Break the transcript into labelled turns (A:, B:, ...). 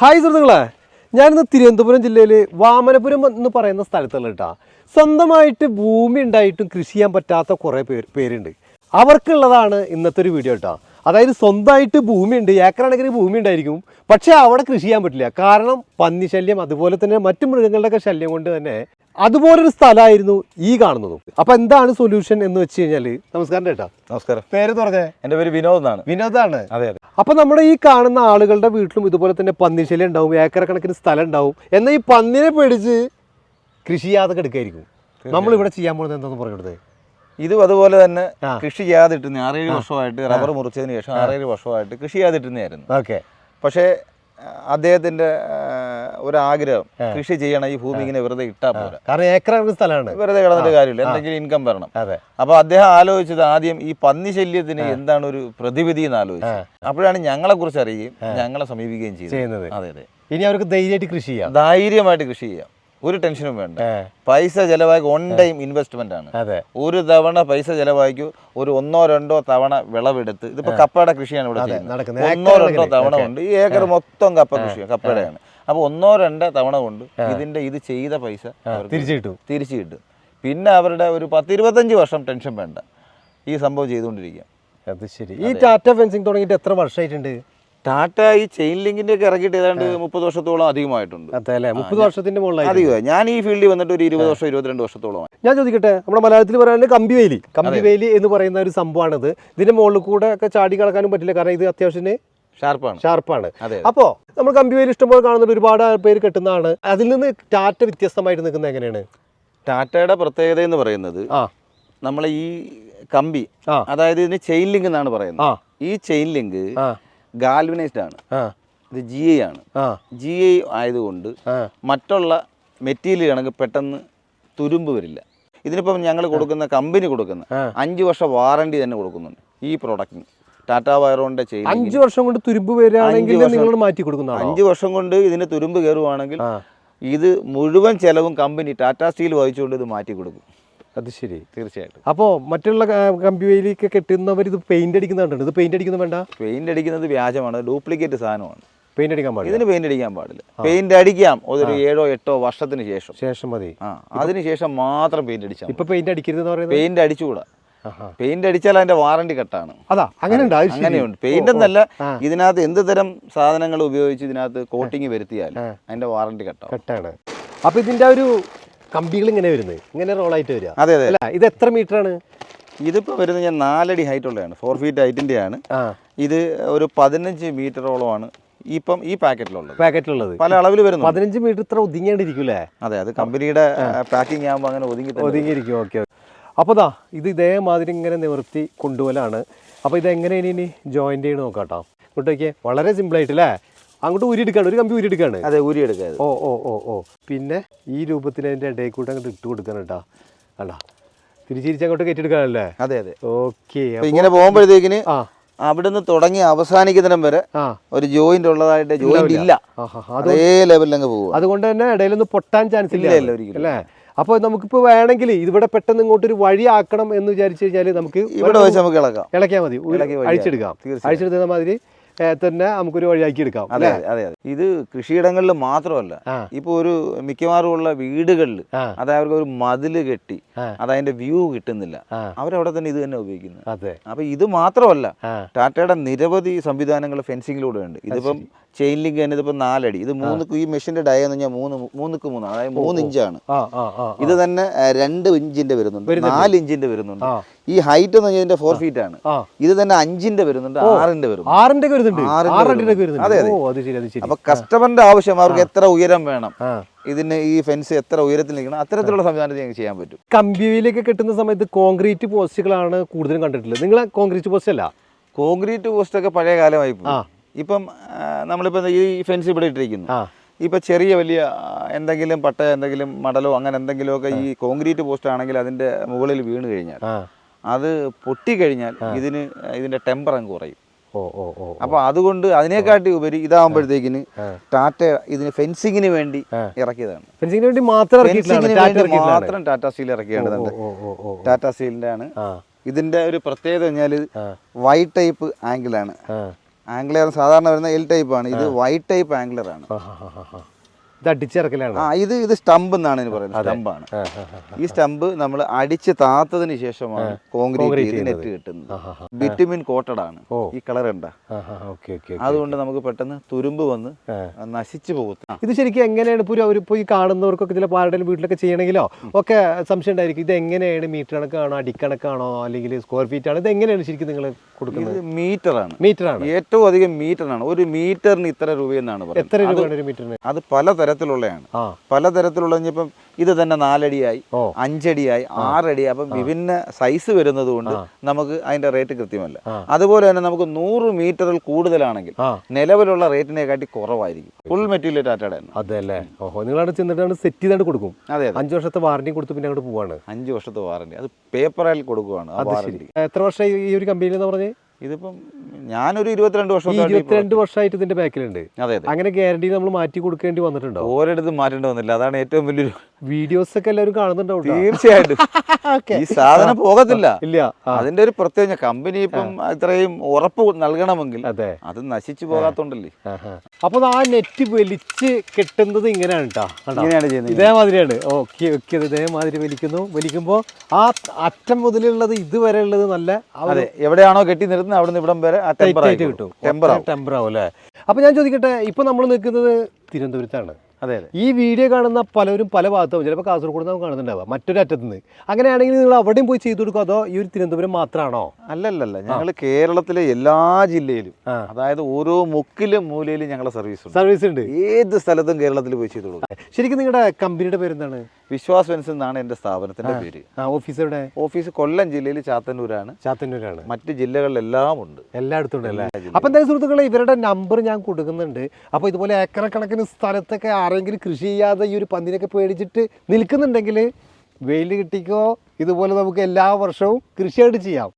A: Hi സുഹൃത്തുക്കളെ. ഞാനിന്ന് തിരുവനന്തപുരം ജില്ലയിൽ വാമനപുരം എന്ന് പറയുന്ന സ്ഥലത്തുള്ള കേട്ടാ സ്വന്തമായിട്ട് ഭൂമി ഉണ്ടായിട്ടും കൃഷി ചെയ്യാൻ പറ്റാത്ത കുറേ പേര് പേരുണ്ട്. അവർക്കുള്ളതാണ് ഇന്നത്തെ ഒരു വീഡിയോ കേട്ടോ അതായത് സ്വന്തമായിട്ട് ഭൂമിയുണ്ട് ഏക്കറാണെങ്കിൽ ഭൂമി ഉണ്ടായിരിക്കും. പക്ഷേ അവിടെ കൃഷി ചെയ്യാൻ പറ്റില്ല. കാരണം പന്നി ശല്യം അതുപോലെ തന്നെ മറ്റു മൃഗങ്ങളുടെയൊക്കെ ശല്യം കൊണ്ട് തന്നെ അതുപോലൊരു സ്ഥലമായിരുന്നു ഈ കാണുന്നതും. അപ്പൊ എന്താണ് സൊല്യൂഷൻ എന്ന് വെച്ച് കഴിഞ്ഞാൽ നമസ്കാരം ചേട്ടാ
B: നമസ്കാരം.
A: പേര് തുറക്കേ.
B: എന്റെ പേര് വിനോദ് എന്നാണ്.
A: വിനോദാണ്
B: അതെ അതെ.
A: അപ്പൊ നമ്മുടെ ഈ കാണുന്ന ആളുകളുടെ വീട്ടിലും ഇതുപോലെ തന്നെ പന്നിശല ഉണ്ടാവും ഏക്കർ കണക്കിന് സ്ഥലം ഉണ്ടാവും. എന്നാൽ ഈ പന്നിനെ പിടിച്ച് കൃഷി ചെയ്യാതെ എടുക്കായിരിക്കും. നമ്മൾ ഇവിടെ ചെയ്യാൻ പോകുന്നത് എന്താണെന്ന് പറഞ്ഞത്
B: ഇതും അതുപോലെ തന്നെ. കൃഷി ചെയ്യാതിട്ടുന്ന ആറേഴ് വർഷമായിട്ട് റബ്ബർ മുറിച്ചതിന് ശേഷം ആറേഴ് വർഷമായിട്ട് കൃഷി ചെയ്യാതിട്ടുന്നതായിരുന്നു
A: ഓക്കെ.
B: പക്ഷേ ആ, ഒരാഗ്രഹം കൃഷി ചെയ്യണം ഈ ഭൂമി ഇങ്ങനെ വെറുതെ ഇട്ടാ പോലെ
A: കാരണം ഏക്കർ സ്ഥലമാണ്.
B: വെറുതെ കിടന്നിട്ട് കാര്യമില്ല. എന്തെങ്കിലും ഇൻകം വരണം. അപ്പൊ അദ്ദേഹം ആലോചിച്ചത് ആദ്യം ഈ പന്നി ശല്യത്തിന് എന്താണ് ഒരു പ്രതിവിധി എന്ന് ആലോചിച്ചത് അപ്പോഴാണ് ഞങ്ങളെ കുറിച്ച് അറിയുകയും ഞങ്ങളെ സമീപിക്കുകയും
A: ചെയ്യുന്നത്.
B: അതെ അതെ.
A: ഇനി അവർക്ക് ധൈര്യമായിട്ട് കൃഷി ചെയ്യാം.
B: ധൈര്യമായിട്ട് കൃഷി ചെയ്യാം. ഒരു ടെൻഷനും വേണ്ട. പൈസ ചെലവാക്കി ഓൺ ടൈം ഇൻവെസ്റ്റ്മെന്റ് ആണ്. ഒരു തവണ പൈസ ചെലവാക്കി ഒരു ഒന്നോ രണ്ടോ തവണ വിളവെടുത്ത്. ഇതിപ്പോ കപ്പയുടെ കൃഷിയാണ് ഇവിടെ ഒന്നോ രണ്ടോ തവണ ഉണ്ട്. ഈ ഏക്കർ മൊത്തം കപ്പ കൃഷിയാണ്. കപ്പയുടെയാണ്. അപ്പൊ ഒന്നോ രണ്ടോ തവണ കൊണ്ട് ഇതിന്റെ ഇത് ചെയ്ത പൈസ
A: തിരിച്ചു കിട്ടും
B: തിരിച്ചു കിട്ടും. പിന്നെ അവരുടെ ഒരു പത്തിരുപത്തഞ്ച് വർഷം ടെൻഷൻ വേണ്ട. ഈ സംഭവം ചെയ്തുകൊണ്ടിരിക്കുക.
A: അത് ശരി. ഈ ടാറ്റ ഫെൻസിങ് തുടങ്ങിയിട്ട് എത്ര വർഷമായിട്ടുണ്ട്?
B: ടാറ്റ ഈ ചെയിൻ ലിങ്കിന്റെ ഒക്കെ ഇറക്കിയിട്ട് ഏതാണ്ട് മുപ്പത് വർഷത്തോളം അധികമായിട്ടുണ്ട്.
A: മുപ്പത് വർഷത്തിന്റെ
B: അധികമായി. ഞാൻ ഈ ഫീൽഡിൽ വന്നിട്ട് ഒരു ഇരുപത് വർഷം ഇരുപത്തിരണ്ട് വർഷത്തോളമായി.
A: ഞാൻ ചോദിക്കട്ടെ നമ്മുടെ മലയാളത്തിൽ പറയാനുണ്ട് കമ്പിവേലി. കമ്പിവേലി എന്ന് പറയുന്ന ഒരു സംഭവമാണിത്. ഇതിന്റെ മുകളിൽ കൂടെ ഒക്കെ ചാടി കിടക്കാനും പറ്റില്ല. കാരണം ഇത് അത്യാവശ്യത്തിന്
B: ഷാർപ്പാണ്.
A: ഷാർപ്പാണ്. അപ്പോ നമ്മൾ കമ്പിവേലി ഇഷ്ടംപോലെ കാണുന്ന ഒരുപാട് പേര് കെട്ടുന്നതാണ്. അതിൽ നിന്ന് ടാറ്റ വ്യത്യസ്തമായിട്ട് നിൽക്കുന്നത് എങ്ങനെയാണ്?
B: ടാറ്റയുടെ പ്രത്യേകത എന്ന് പറയുന്നത് നമ്മൾ ഈ കമ്പി അതായത് ഇതിന് ചെയിൻ ലിങ്ക് എന്നാണ് പറയുന്നത്. ഈ ചെയിൻ ലിങ്ക് ഗാൽവിനൈസ്ഡ് ആണ്. ഇത് ജി ഐ ആണ്. ജി ഐ ആയതുകൊണ്ട് മറ്റുള്ള മെറ്റീരിയൽ കണക്ക് പെട്ടെന്ന് തുരുമ്പ് വരില്ല. ഇതിനിപ്പം ഞങ്ങൾ കൊടുക്കുന്ന കമ്പനി കൊടുക്കുന്ന. അഞ്ച് വർഷം വാറണ്ടി തന്നെ കൊടുക്കുന്നുണ്ട് ഈ പ്രോഡക്റ്റിന് ടാറ്റ വയറോണിന്റെ ചെയിൻ
A: അഞ്ച് വർഷം കൊണ്ട് തുരുമ്പ് വരികയാണെങ്കിൽ നിങ്ങൾ മാറ്റി കൊടുക്കുന്ന
B: അഞ്ച് വർഷം കൊണ്ട് ഇതിന് തുരുമ്പ് കയറുവാണെങ്കിൽ ഇത് മുഴുവൻ ചെലവും കമ്പനി ടാറ്റാ സ്റ്റീൽ വഹിച്ചുകൊണ്ട് ഇത് മാറ്റി കൊടുക്കും.
A: അത് ശരി.
B: തീർച്ചയായിട്ടും.
A: അപ്പോൾ മറ്റുള്ള കമ്പിവേലിക്ക് കെട്ടുന്നവർ ഇത് പെയിന്റ് അടിക്കുന്നുണ്ട് ഇത് പെയിന്റ് അടിക്കുന്നത് വേണ്ട?
B: പെയിന്റ് അടിക്കുന്നത് വ്യാജമാണ്. ഡ്യൂപ്ലിക്കേറ്റ് സാധനമാണ്.
A: പെയിന്റ് അടിക്കാൻ പാടില്ല.
B: ഇതിന് പെയിന്റ് അടിക്കാൻ പാടില്ല. പെയിന്റ് അടിക്കാം. ഒരു ഏഴോ എട്ടോ വർഷത്തിന് ശേഷം.
A: ശേഷം മതി.
B: ആ. അതിനുശേഷം മാത്രം പെയിന്റ് അടിച്ചാൽ
A: ഇപ്പൊ പെയിന്റ് പറയുന്നത്?
B: പെയിന്റ് അടിച്ചുകൂടാ. പെയിന്റ് അടിച്ചാൽ അതിന്റെ വാറണ്ടി കട്ടാണ്.
A: അതാ അങ്ങനെ.
B: അങ്ങനെയുണ്ട്. പെയിന്റ് എന്നല്ല ഇതിനകത്ത് എന്ത് തരം സാധനങ്ങൾ ഉപയോഗിച്ച് ഇതിനകത്ത് കോട്ടിങ് വരുത്തിയാൽ അതിന്റെ വാറണ്ടി കട്ടാണ്
A: കട്ടാണ്. അപ്പൊ ഇതിന്റെ ഒരു കമ്പികൾ ഇങ്ങനെ വരുന്നത്. ഇങ്ങനെ റോളായിട്ട് വരിക.
B: അതെ അതെ.
A: ഇത് എത്ര മീറ്റർ ആണ്?
B: ഇതിപ്പോ വരുന്നത് ഞാൻ നാലടി ഹൈറ്റ് ഉള്ളതാണ്. ഫോർ ഫീറ്റ് ഹൈറ്റിന്റെ ആണ്. ഇത് ഒരു പതിനഞ്ച് മീറ്ററോളമാണ് ഇപ്പം ഈ പാക്കറ്റിലുള്ളത്.
A: പാക്കറ്റിലുള്ളത്.
B: പല അളവിൽ വരുന്നു
A: പതിനഞ്ച് മീറ്റർ ഇത്ര ഒതുങ്ങിയാണ്ടിരിക്കൂലേ
B: അതെ അത് കമ്പനിയുടെ പാക്കിംഗ് ആകുമ്പോൾ അങ്ങനെ ഒതുങ്ങി.
A: ഒതുങ്ങിയിരിക്കും. ഓക്കെ. അപ്പോൾ ദാ ഇത് ഇതേമാതിരി ഇങ്ങനെ നിവർത്തി കൊണ്ടുപോലാണ് അപ്പോൾ ഇതെങ്ങനെ ഇനി ഇനി ജോയിന്റ് ചെയ്ത് നോക്കാം കേട്ടോ ഇങ്ങോട്ട് നോക്കിയേ വളരെ സിമ്പിളായിട്ട് അല്ലേ അങ്ങോട്ട് ഊരിയെടുക്കാണ് ഒരു കമ്പി ഊരിയെടുക്കാണ്.
B: അതെ ഊരി ഊരിയെടുക്കുക
A: ഓ ഓ ഓ ഓ. പിന്നെ ഈ രൂപത്തിൽ അതിന്റെ ഇടയിൽ കൂടെ അങ്ങോട്ട് ഇട്ട് കൊടുക്കണം കേട്ടോ. അല്ല തിരിച്ചിരിച്ച് അങ്ങോട്ട് കയറ്റിയെടുക്കാനല്ലേ
B: അതെ അതെ.
A: ഓക്കെ
B: ഇങ്ങനെ പോകുമ്പോഴത്തേക്കിന്
A: ആ.
B: അവിടുന്ന് തുടങ്ങി അവസാനിക്കുന്നിടം വരെ ഒരു ജോയിന്റ് ഉള്ളതായിട്ട് ജോയിന്റ് ഇല്ല അതേ ലെവലിൽ അങ്ങ് പോകും
A: അതുകൊണ്ട് തന്നെ ഇടയിലൊന്നും പൊട്ടാൻ ചാൻസ് ഇല്ല,
B: ഒരിക്കലും.
A: അല്ലേ? അപ്പോൾ നമുക്കിപ്പോൾ വേണമെങ്കിൽ ഇവിടെ പെട്ടെന്ന് ഇങ്ങോട്ട് ഒരു വഴി ആക്കണം എന്ന് വിചാരിച്ചു കഴിഞ്ഞാൽ നമുക്ക്
B: ഇവിടെ വെച്ച് നമുക്ക് ഇളക്കാം.
A: ഇളക്കിയാൽ മതി. അഴിച്ചെടുക്കാം. അഴിച്ചെടുത്ത മാതിരി തന്നെ നമുക്കൊരു വഴിയാക്കി എടുക്കാം
B: അതെ അതെ അതെ. ഇത് കൃഷിയിടങ്ങളിൽ മാത്രമല്ല. ഇപ്പൊ ഒരു മിക്കവാറും ഉള്ള വീടുകളിൽ
A: അതായത്
B: അത് അവർക്ക് ഒരു മതിൽ കെട്ടി. അത് അതിന്റെ വ്യൂ കിട്ടുന്നില്ല. അവരവിടെ തന്നെ ഇത് തന്നെ ഉപയോഗിക്കുന്നത്
A: അതെ.
B: അപ്പൊ ഇത് മാത്രമല്ല ടാറ്റയുടെ നിരവധി സംവിധാനങ്ങൾ ഫെൻസിങ്ങിലൂടെ ഉണ്ട്. ഇതിപ്പം ചെയിൻ ലിങ്ക് തന്നെ ഇതിപ്പോ നാലടി. ഇത് മൂന്ന് ഈ മെഷീന്റെ ഡയ എന്ന് പറഞ്ഞാൽ മൂന്ന് മൂന്നുക്ക് മൂന്ന് അതായത് മൂന്ന് ഇഞ്ചാണ്. ഇത് തന്നെ രണ്ട് ഇഞ്ചിന്റെ വരുന്നുണ്ട്. നാല് ഇഞ്ചിന്റെ വരുന്നുണ്ട്. ഈ ഹൈറ്റ് എന്ന് പറഞ്ഞാൽ ഇതിന്റെ ഫോർ ഫീറ്റ് ആണ് ഇത് തന്നെ അഞ്ചിന്റെ വരുന്നുണ്ട് ആറിന്റെ വരുന്നു
A: ആറിന്റെ വരുന്നുണ്ട്.
B: വരുന്നുണ്ട്.
A: ഓ അത് ശരി അത് ശരി.
B: അപ്പൊ കസ്റ്റമറിന്റെ ആവശ്യം അവർക്ക് എത്ര ഉയരം വേണം. ഇതിന് ഈ ഫെൻസ് എത്ര ഉയരത്തിൽ നിൽക്കണം. അത്തരത്തിലുള്ള സംവിധാനത്തിൽ ഞങ്ങൾക്ക് ചെയ്യാൻ പറ്റും.
A: കമ്പിയിലേക്ക് കിട്ടുന്ന സമയത്ത് കോൺക്രീറ്റ് പോസ്റ്റുകളാണ് കൂടുതലും കണ്ടിട്ടുള്ളത്. നിങ്ങൾ കോൺക്രീറ്റ് പോസ്റ്റ് അല്ല?
B: കോൺക്രീറ്റ് പോസ്റ്റ് ഒക്കെ പഴയ കാലമായി. ഇപ്പം നമ്മളിപ്പോ ഈ ഫെൻസ് ഇവിടെ ഇട്ടിരിക്കുന്നു. ഇപ്പൊ ചെറിയ വലിയ എന്തെങ്കിലും പട്ട എന്തെങ്കിലും മടലോ അങ്ങനെ എന്തെങ്കിലുമൊക്കെ ഈ കോൺക്രീറ്റ് പോസ്റ്റ് ആണെങ്കിൽ അതിന്റെ മുകളിൽ വീണ് കഴിഞ്ഞാൽ അത് പൊട്ടിക്കഴിഞ്ഞാൽ ഇതിന് ഇതിന്റെ ടെമ്പർ അങ്ങ് കുറയും. അപ്പൊ അതുകൊണ്ട് അതിനെക്കാട്ടി ഉപരി ഇതാകുമ്പോഴത്തേക്കിന് ടാറ്റ ഇതിന് ഫെൻസിങ്ങിന് വേണ്ടി ഇറക്കിയതാണ്.
A: ഫെൻസിങ്ങിന് വേണ്ടി മാത്രം ഇറക്കിയിട്ടില്ലാണ്
B: ഫെൻസിങ്ങിന് വേണ്ടി മാത്രം ടാറ്റ സ്റ്റീൽ ഇറക്കിയാണ്
A: ഓ ഓ ഓ ഓ
B: ടാറ്റ സ്റ്റീലിന്റെ ആണ് ഇതിന്റെ ഒരു പ്രത്യേകത
A: കഴിഞ്ഞാൽ
B: വൈ ടൈപ്പ് ആംഗിളാണ്.
A: ആണ്
B: ആംഗ്ലർ സാധാരണ വരുന്ന എൽ ടൈപ്പ് ആണ്. ഇത് വൈറ്റ് ടൈപ്പ് ആംഗിളർ ആണ്.
A: ഇത് അടിച്ചിറക്കലാണ്
B: ആ ഇത് ഇത് സ്റ്റംപ് എന്നാണ് ഇതിന് പറയുന്നത്.
A: ആ.
B: ഈ സ്റ്റമ്പ് നമ്മൾ അടിച്ച് താത്തതിന് ശേഷമാണ് കോൺക്രീറ്റ് നെറ്റ് കിട്ടുന്നത്. ബിറ്റുമിൻ കോട്ടഡ് ആണ്. ഈ കളർ ഉണ്ടാ. അതുകൊണ്ട് നമുക്ക് പെട്ടെന്ന് തുരുമ്പ് വന്ന്. നശിച്ചു പോകും.
A: ഇത് ശരിക്കും എങ്ങനെയാണ് ഇപ്പോൾ ഒരു പോയി കാണുന്നവർക്കൊക്കെ ചില ആരുടെയും വീട്ടിലൊക്കെ ചെയ്യണമെങ്കിലോ ഒക്കെ സംശയം ഉണ്ടായിരിക്കും. ഇത് എങ്ങനെയാണ് മീറ്റർ കണക്കാണോ അടിക്കണക്കാണോ അല്ലെങ്കിൽ സ്ക്വയർ ഫീറ്റ് ആണോ? ഇത് എങ്ങനെയാണ് ശരിക്കും നിങ്ങൾ കൊടുക്കുന്നത്?
B: മീറ്റർ ആണ്.
A: മീറ്റർ ആണ്.
B: ഏറ്റവും അധികം മീറ്റർ ആണ്. ഒരു മീറ്ററിന് ഇത്ര രൂപയെന്നാണ്
A: എത്ര
B: പറയുന്നത്.
A: രൂപയാണ് ഒരു മീറ്ററിന്
B: അത് പല തരത്തിലുള്ളതാണ്
A: പലതരത്തിലുള്ള
B: പല തരത്തിലുള്ള ഇപ്പം ഇത് തന്നെ നാലടിയായി. അഞ്ചടിയായി ആറടിയായി. അപ്പം വിഭിന്ന സൈസ് വരുന്നത് കൊണ്ട് നമുക്ക് അതിന്റെ റേറ്റ് കൃത്യമല്ല. അതുപോലെ തന്നെ നമുക്ക് നൂറ് മീറ്ററിൽ കൂടുതലാണെങ്കിൽ നിലവിലുള്ള റേറ്റിനെ കാട്ടി കുറവായിരിക്കും. ഫുൾ മെറ്റീരിയൽ ടാറ്റയുടെ
A: അതെ അല്ലേ ഓഹോ നിങ്ങളവിടെ ചെന്നിട്ടാണ് സെറ്റ് ചെയ്താണ്ട് കൊടുക്കും.
B: അതെ
A: അഞ്ച് വർഷത്തെ വാറണ്ടി കൊടുത്ത് പിന്നെ അങ്ങോട്ട് പോവാണ്.
B: അഞ്ച് വർഷത്തെ വാറണ്ടി അത് പേപ്പറിൽ കൊടുക്കുവാണ്
A: എത്ര വർഷം ഈ ഒരു കമ്പനിയിൽ എന്ന് പറഞ്ഞ്?
B: ഇതിപ്പം ഞാനൊരു ഇരുപത്തിരണ്ട് വർഷം
A: ഇരുപത്തിരണ്ട് വർഷമായിട്ട് ഇതിന്റെ ബാക്കിലുണ്ട്
B: അതെ അതെ.
A: അങ്ങനെ ഗ്യാരണ്ടി നമ്മൾ മാറ്റി കൊടുക്കേണ്ടി വന്നിട്ടുണ്ടോ?
B: ഓരോടത്തും മാറ്റേണ്ടി വന്നില്ല. അതാണ് ഏറ്റവും വലിയൊരു
A: വീഡിയോസ് ഒക്കെ എല്ലാവരും കാണുന്നുണ്ടാവും ട്ടോ.
B: തീർച്ചയായിട്ടും. ഈ സാധനം പോകത്തില്ല.
A: ഇല്ല
B: അതിന്റെ ഒരു പ്രത്യേക കമ്പനി ഇപ്പം ഇത്രയും ഉറപ്പ് നൽകണമെങ്കിൽ
A: അതെ.
B: അത് നശിച്ചു പോകാത്തോണ്ടല്ലേ.
A: അപ്പൊ ആ നെറ്റ് വലിച്ച് കെട്ടുന്നത് ഇങ്ങനെയാണ് കേട്ടോ
B: ഇങ്ങനെയാണ് ചെയ്യുന്നത്
A: ഇതേമാതിരിയാണ്. ഓക്കെ ഓക്കെ ഇതേമാതിരി വലിക്കുന്നു. വലിക്കുമ്പോൾ ആ അറ്റം മുതലുള്ളത് ഇതുവരെ ഉള്ളത് നല്ല
B: അതെ എവിടെയാണോ കെട്ടി നിർത്തുന്നത് അവിടെ നിന്ന് ഇവിടം വരെ ടെമ്പർ
A: ആയിട്ട് കിട്ടും.
B: ടെമ്പർ
A: ടെമ്പർ ആവും അല്ലേ? അപ്പൊ ഞാൻ ചോദിക്കട്ടെ ഇപ്പൊ നമ്മൾ നിൽക്കുന്നത് തിരുവനന്തപുരത്താണ്.
B: അതെ
A: ഈ വീഡിയോ കാണുന്ന പലരും പല ഭാഗത്തും ചിലപ്പോൾ കാസർഗോഡ് നമുക്ക് കാണുന്നുണ്ടാവുക. മറ്റൊരു അങ്ങനെയാണെങ്കിൽ നിങ്ങൾ അവിടെയും പോയി ചെയ്തു കൊടുക്കുക അതോ ഈ ഒരു തിരുവനന്തപുരം മാത്രമാണോ
B: അല്ലല്ലല്ല. ഞങ്ങൾ കേരളത്തിലെ എല്ലാ ജില്ലയിലും അതായത് ഓരോ മുക്കിലും മൂലയിലും ഞങ്ങളുടെ സർവീസ്
A: സർവീസ് ഉണ്ട്.
B: ഏത് സ്ഥലത്തും കേരളത്തിൽ പോയി ചെയ്തു കൊടുക്കുക
A: ശരിക്കും നിങ്ങളുടെ കമ്പനിയുടെ പേരെന്താണ്?
B: വിശ്വാസ് വെൻസ് എന്നാണ് എന്റെ സ്ഥാപനത്തിന്റെ പേര്
A: ഓഫീസറുടെ
B: ഓഫീസ് കൊല്ലം ജില്ലയിൽ ചാത്തന്നൂരാണ്.
A: ചാത്തന്നൂരാണ്.
B: മറ്റ് ജില്ലകളിലെല്ലാം ഉണ്ട്
A: എല്ലായിടത്തും ഉണ്ട് അല്ലേ അപ്പം എന്തായാലും സുഹൃത്തുക്കളെ ഇവരുടെ നമ്പർ ഞാൻ കൊടുക്കുന്നുണ്ട്. അപ്പോൾ ഇതുപോലെ ഏക്കറക്കണക്കിന് സ്ഥലത്തൊക്കെ ആരെങ്കിലും കൃഷി ചെയ്യാതെ ഈ ഒരു പന്തിനൊക്കെ പേടിച്ചിട്ട് നിൽക്കുന്നുണ്ടെങ്കിൽ വെയിൽ കിട്ടിക്കോ? ഇതുപോലെ നമുക്ക് എല്ലാ വർഷവും കൃഷിയായിട്ട് ചെയ്യാം.